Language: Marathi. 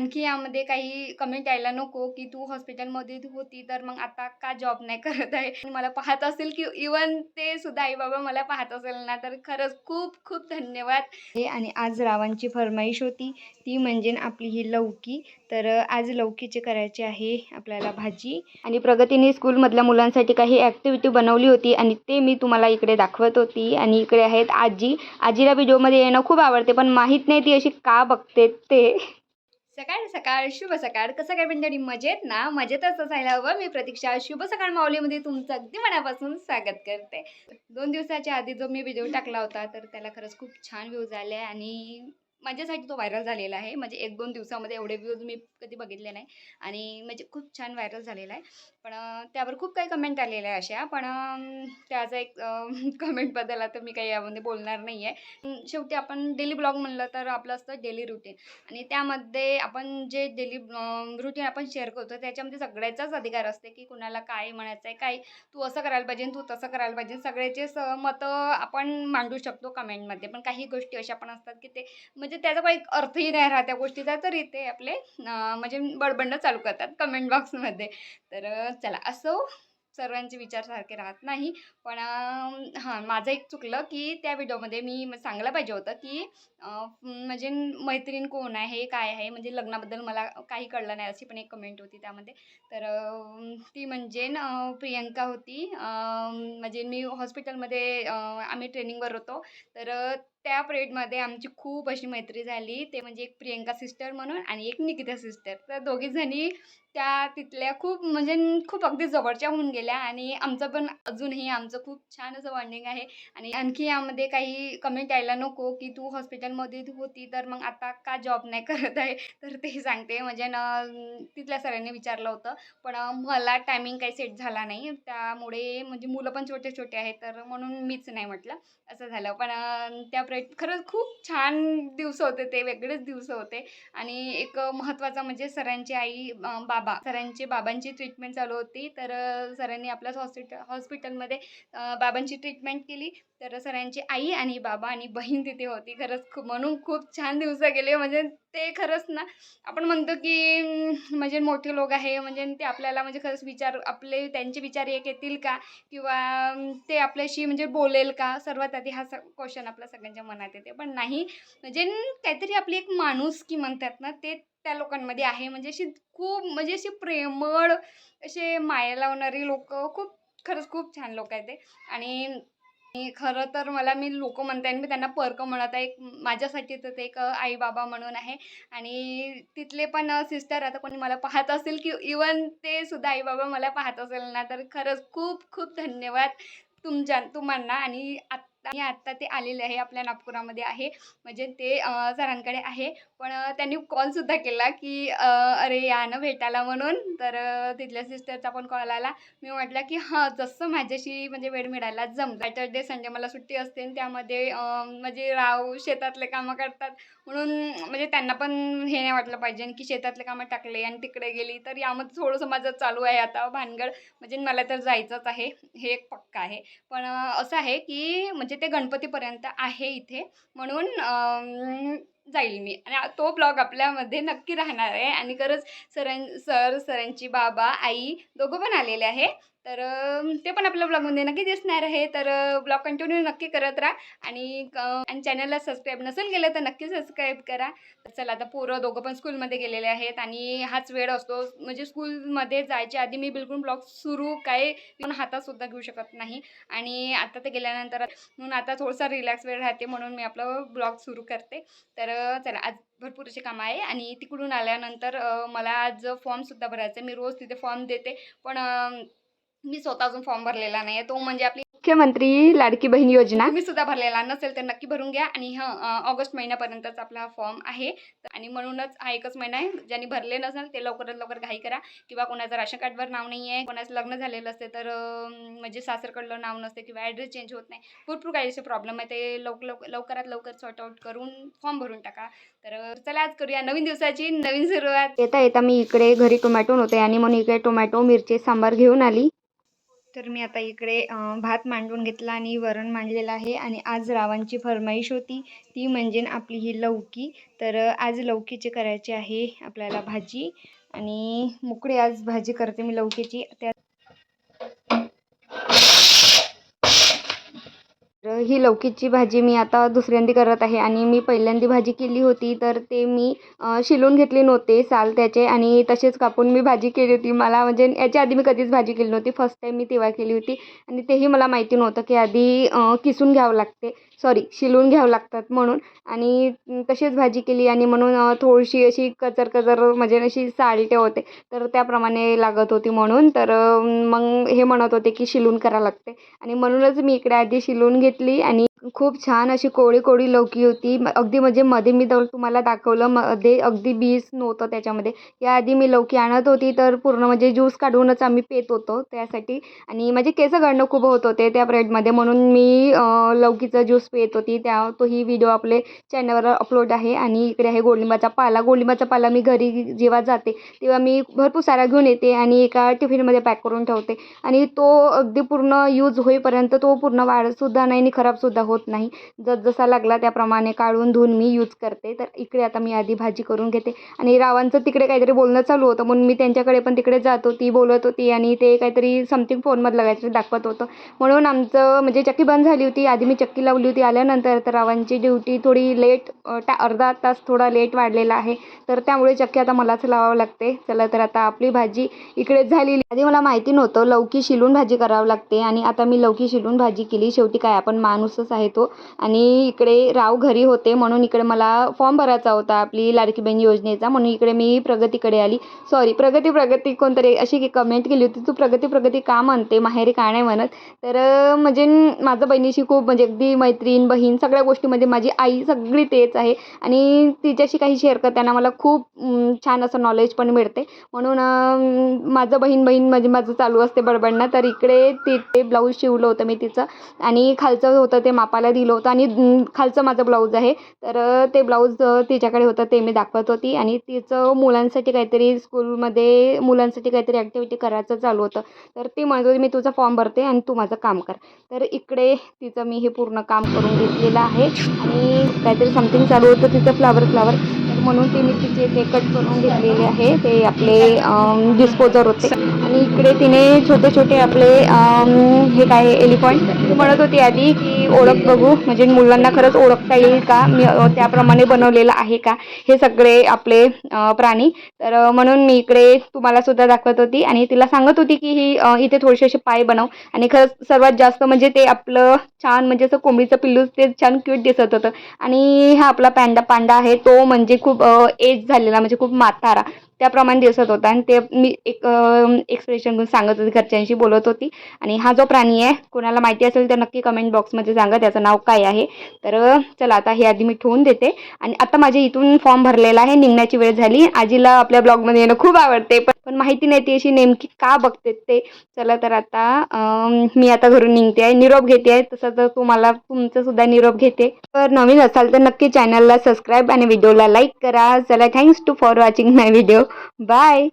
आणखी यामध्ये काही कमेंट यायला नको की तू हॉस्पिटलमध्ये होती तर मग आता का जॉब नाही करत आहे? मला पाहत असेल की इवन ते सुद्धा आई बाबा मला पाहत असेल ना तर खरंच खूप खूप धन्यवाद. हे आणि आज रावांची फरमाईश होती ती म्हणजे आपली ही लौकी. तर आज लौकीचे करायचे आहे आपल्याला भाजी. आणि प्रगतीने स्कूलमधल्या मुलांसाठी काही ॲक्टिव्हिटी बनवली होती आणि ते मी तुम्हाला इकडे दाखवत होती. आणि इकडे आहेत आजी. आजीला व्हिडिओमध्ये येणं खूप आवडते पण माहीत नाही ती अशी का बघते ते. सकाळ सकाळ शुभ सकाळ. कसं काय मंडळी? मजेत ना? मजेतच असायला हवं. मी प्रतीक्षा शुभ सकाळ माऊलीमध्ये तुमचं अगदी मनापासून स्वागत करते. दोन दिवसाच्या आधी जो मी व्हिडिओ टाकला होता तर त्याला खरंच खूप छान व्ह्यूज आले आणि माझ्यासाठी तो व्हायरल झालेला आहे. म्हणजे एक दोन दिवसामध्ये एवढे व्ह्यूज मी कधी बघितले नाही. आणि म्हणजे खूप छान व्हायरल झालेला आहे. पण त्यावर खूप काही कमेंट आलेल्या आहे अशा. पण त्याचा एक कमेंटबद्दल आता मी काही यामध्ये बोलणार नाही आहे. शेवटी आपण डेली ब्लॉग म्हणलं तर आपलं असतं डेली रुटीन आणि त्यामध्ये आपण जे डेली रुटीन आपण शेअर करतो त्याच्यामध्ये सगळ्याचाच अधिकार असते की कुणाला काय म्हणायचं आहे काय तू असं करायला पाहिजे तू तसं करायला पाहिजे. सगळ्याचे स मतं आपण मांडू शकतो कमेंटमध्ये पण काही गोष्टी अशा पण असतात की ते म्हणजे म्हणजे त्याचा काही अर्थही नाही राहत त्या गोष्टीचा. तरी ते आपले म्हणजे बडबडणं चालू करतात कमेंट बॉक्समध्ये तर चला असो सर्वांचे विचार सारखे राहत नाही. पण हां माझं एक चुकलं की त्या व्हिडिओमध्ये मी सांगायला पाहिजे होतं की म्हणजे मैत्रीण कोण आहे काय आहे? म्हणजे लग्नाबद्दल मला काही कळलं नाही अशी पण एक कमेंट होती त्यामध्ये. तर ती म्हणजे प्रियंका होती. म्हणजे मी हॉस्पिटलमध्ये आम्ही ट्रेनिंगवर होतो. तर त्या पिरियडमध्ये आमची खूप अशी मैत्री झाली. ते म्हणजे एक प्रियंका सिस्टर म्हणून आणि एक निकिता सिस्टर. तर दोघीजणी त्या तिथल्या खूप म्हणजे खूप अगदी जवळच्या होऊन गेल्या आणि आमचं पण अजूनही आमचं खूप छान असं बॉन्डिंग आहे. आणि आणखी यामध्ये काही कमेंट यायला नको की तू हॉस्पिटलमध्ये होती तर मग आता का जॉब नाही करत आहे? तर ते सांगते. म्हणजे न तिथल्या सरांनी विचारलं होतं. पण मला टायमिंग काही सेट झाला नाही. त्यामुळे म्हणजे मुलं पण छोटे छोटे आहेत तर म्हणून मीच नाही म्हटलं. असं झालं. पण त्या प्रे खरंच खूप छान दिवस होते ते. वेगळेच दिवस होते. आणि एक महत्त्वाचा म्हणजे सरांची आई बा बाबा सरांची बाबांची ट्रीटमेंट चालू होती. तर सरांनी आपल्याच हॉस्पिटल हॉस्पिटलमध्ये बाबांची ट्रीटमेंट केली. तर सरांची आई आणि बाबा आणि बहीण तिथे होती. खरंच खूप म्हणून खूप छान दिवस गेले. म्हणजे ते खरंच ना आपण म्हणतो की म्हणजे मोठे लोक आहे. म्हणजे ते आपल्याला म्हणजे खरंच विचार आपले त्यांचे विचार एक येतील का? किंवा ते आपल्याशी म्हणजे बोलेल का? सर्वात आधी हा स क्वेश्चन आपल्या सगळ्यांच्या मनात येते. पण नाही. म्हणजे काहीतरी आपली एक माणूस की म्हणतात ना ते त्या लोकांमध्ये आहे. म्हणजे अशी खूप म्हणजे अशी प्रेमळ असे माया लावणारी लोक खूप खरंच खूप छान लोक आहेत ते. आणि खरं तर मला मी लोक म्हणता येईल मी त्यांना पर्क म्हणत आहे. एक माझ्यासाठी तर ते एक आई बाबा म्हणून आहे. आणि तिथले पण सिस्टर आता कोणी मला पाहत असेल की इवन ते सुद्धा आई बाबा मला पाहत असेल ना तर खरंच खूप खूप धन्यवाद तुमच्या तुम्हाला आणि आणि आत्ता ते आलेले आहे आपल्या नागपुरामध्ये आहे. म्हणजे ते सरांकडे आहे. पण त्यांनी कॉलसुद्धा केला की अरे या ना भेटायला म्हणून. तर तिथल्या सिस्टरचा पण कॉल आला. मी म्हटलं की हां जसं माझ्याशी म्हणजे वेळ मिळाला जम सॅटर्डे संडे मला सुट्टी असते आणि त्यामध्ये म्हणजे राव शेतातले कामं करतात. म्हणून म्हणजे त्यांना पण हे नाही वाटलं पाहिजे की शेतातले कामं टाकले आणि तिकडे गेली. तर यामध्ये थोडंसं माझं चालू आहे आता भानगड. म्हणजे मला तर जायचंच आहे. हे एक पक्का आहे. पण असं आहे की म्हणजे म्हणजे ते गणपतीपर्यंत आहे इथे. म्हणून जाईल मी. आणि तो ब्लॉग आपल्यामध्ये नक्की राहणार आहे. आणि खरंच सरां सर सरांची बाबा आई दोघं पण आलेले आहे. तर ते पण आपल्या ब्लॉगमध्ये नक्की दिसणार आहे. तर ब्लॉग कंटिन्यू नक्की करत राहा आणि क- आणि चॅनलला सबस्क्राईब नसेल केलं तर नक्की सबस्क्राईब करा. चला आता पोरं दोघं पण स्कूलमध्ये गेलेले आहेत आणि हाच वेळ असतो. म्हणजे स्कूलमध्ये जायच्या आधी मी बिलकुल ब्लॉग सुरू काय म्हणून हातातसुद्धा घेऊ शकत नाही. आणि आता ते गेल्यानंतर म्हणून आता थोडासा रिलॅक्स वेळ राहते म्हणून मी आपलं ब्लॉग सुरू करते. तर चला आज भरपूर असे कामं आहे आणि तिकडून आल्यानंतर मला आज फॉर्मसुद्धा भरायचं आहे. मी रोज तिथे फॉर्म देते. पण मी स्वतः अजून फॉर्म भरलेला नाही तो म्हणजे आपली मुख्यमंत्री लाडकी बहीण योजना. तुम्ही सुद्धा भरलेला नसेल तर नक्की भरून घ्या. आणि हां ऑगस्ट महिन्यापर्यंतच आपला फॉर्म आहे. आणि म्हणूनच हा एकच महिना आहे. ज्यांनी भरले नसेल ते लवकरात लवकर घाई करा. किंवा कोणाचं राशन कार्डवर नाव नाही आहे कोणाचं लग्न झालेलं असते तर म्हणजे सासरकडलं नाव नसते किंवा ॲड्रेस चेंज होत नाही. भरपूर काही असे प्रॉब्लेम आहे. ते लवकर लवकर लवकरात लवकर सॉर्ट आउट करून फॉर्म भरून टाका. तर चला आज करूया नवीन दिवसाची नवीन सुरुवात. येता येता मी इकडे घरी टोमॅटो नव्हते आणि म्हणून इकडे टोमॅटो मिरची सांबार घेऊन आली. तर मी आता इकडे भात मांडून घेतला आणि वरण मांडलेलं आहे आणि आज रावांची फरमाईश होती. ती म्हणजे आपली ही लौकी. तर आज लौकीची करायची आहे आपल्याला भाजी आणि मोकळी आज भाजी करते मी लौकीची. त्या तर ही लौकीची भाजी मी आता दुसऱ्यांदी करत आहे आणि मी पहिल्यांदी भाजी केली होती तर ते मी शिलून घेतले नव्हते साल त्याचे आणि तसेच कापून मी भाजी केली होती. मला म्हणजे याच्या आधी मी कधीच भाजी केली नव्हती फर्स्ट टाईम मी तेव्हा केली होती. आणि तेही मला माहिती नव्हतं की आधी किसून घ्यावं लागते सॉरी शिलून घ्यावं लागतात म्हणून. आणि तशीच भाजी केली आणि म्हणून थोडीशी अशी कचर कचर म्हणजे अशी सालटे होते तर त्याप्रमाणे लागत होती म्हणून. तर मग हे म्हणत होते की शिलून करावं लागते. आणि म्हणूनच मी इकडे आधी शिलून घेतली आणि खूप छान अशी कोळी कोळी लौकी होती. अगदी म्हणजे मध्ये मी तर तुम्हाला दाखवलं मध्ये अगदी बीज नव्हतं त्याच्यामध्ये. याआधी मी लौकी आणत होती तर पूर्ण म्हणजे ज्यूस काढूनच आम्ही पेत होतो त्यासाठी. आणि माझे केस गळणं खूप होत होते त्या ब्रेडमध्ये म्हणून मी लौकीचा ज्यूस पेत होती. त्या तो ही व्हिडिओ आपले चॅनलवर अपलोड आहे आणि इकडे आहे गोडलिंबाचा पाला. गोडलिंबाचा पाला मी घरी जेव्हा जाते तेव्हा मी भरपूर सारा घेऊन येते आणि एका टिफिनमध्ये पॅक करून ठेवते. आणि तो अगदी पूर्ण यूज होईपर्यंत तो पूर्ण वाढसुद्धा नाही आणि खराबसुद्धा होत नाही. जसा लागला त्याप्रमाणे काढून धुवून मी यूज करते. तर इकडे आता मी आधी भाजी करून घेते. आणि रावांचं तिकडे काहीतरी बोलणं चालू होतं. म्हणून मी त्यांच्याकडे पण तिकडे जात होती बोलत होती आणि ते काहीतरी समथिंग फोनमधलं काहीतरी दाखवत होतं. म्हणून आमचं म्हणजे चक्की बंद झाली होती. आधी मी चक्की लावली होती. आल्यानंतर तर रावांची ड्युटी थोडी लेट टा अर्धा तास थोडा लेट वाढलेला आहे. तर त्यामुळे चक्की आता मलाच लावावं लागते. चला तर आता आपली भाजी इकडेच झालेली. आधी मला माहिती नव्हतं लौकी शिलून भाजी करावं लागते. आणि आता मी लौकी शिलून भाजी केली. शेवटी काय आपण माणूसच आहे. तो. आणि इकडे राव घरी होते म्हणून इकडे मला फॉर्म भरायचा होता आपली लाडकी बहीण योजनेचा. म्हणून इकडे मी प्रगतीकडे आली. सॉरी प्रगती प्रगती कोणतरी अशी कमेंट केली होती. तू प्रगती प्रगती का म्हणते? माहेरी का नाही म्हणत? तर म्हणजे माझं बहिणीशी खूप म्हणजे अगदी मैत्रीण बहीण सगळ्या गोष्टीमध्ये माझी आई सगळी तेच आहे. आणि तिच्याशी काही शेअर करताना मला खूप छान असं नॉलेज पण मिळते. म्हणून माझं बहीण बहीण म्हणजे माझं चालू असते बडबडणं. तर इकडे ते ते ब्लाऊज शिवलं होतं मी तिचं. आणि खालचं होतं ते माप मापाला दिलं होतं आणि खालचं माझं ब्लाऊज आहे. तर ते ब्लाऊज तिच्याकडे होतं ते मी दाखवत होती. आणि तिचं मुलांसाठी काहीतरी स्कूलमध्ये मुलांसाठी काहीतरी ॲक्टिव्हिटी करायचं चालू होतं. तर ती म्हणत होती मी तुझं फॉर्म भरते आणि तू माझं काम कर. तर इकडे तिचं मी हे पूर्ण काम करून घेतलेलं आहे. आणि काहीतरी समथिंग चालू होतं तिचं फ्लावर फ्लावर म्हणून ते मी तिचे ते कट करून घेतलेले आहे. ते आपले डिस्पोजर होते. आणि इकडे तिने छोटे छोटे आपले हे काय एलिफंट ती म्हणत होती आधी की ओळख बघू. म्हणजे मुलांना खरंच ओळखता येईल का? मी त्याप्रमाणे बनवलेलं आहे का? हे सगळे आपले प्राणी. तर म्हणून मी इकडे तुम्हाला सुद्धा दाखवत होती आणि तिला सांगत होती की ही इथे थोडेसे असे पाय बनव. आणि खरंच सर्वात जास्त म्हणजे ते आपलं छान म्हणजे असं कोंबडीचं पिल्लू ते छान क्यूट दिसत होतं. आणि हा आपला पॅन्डा पांडा आहे. तो म्हणजे खूप एज झालेला म्हणजे खूप म्हातारा. त्याप्रमाणे दिसत होता. आणि ते मी एक एक्सप्रेशन घेऊन सांगत होती घरच्यांशी बोलत होती. आणि हा जो प्राणी आहे कोणाला माहिती असेल तर नक्की कमेंट बॉक्समध्ये सांगा त्याचं नाव काय आहे. तर चला आता हे आधी मी ठेवून देते. आणि आता माझ्या इथून फॉर्म भरलेला आहे निघण्याची वेळ झाली. आजीला आपल्या ब्लॉगमध्ये येणं खूप आवडते. पण पण माहिती नाही ती अशी नेमकी का बघते ते. चला तर आता मी आता घरून निघते आहे. निरोप घेते आहे. तसं तर तुम्हाला तुमचं सुद्धा निरोप घेते. तर नवीन असाल तर नक्की चॅनलला सबस्क्राईब आणि व्हिडिओला लाईक करा. चला thanks to for watching my video Bye.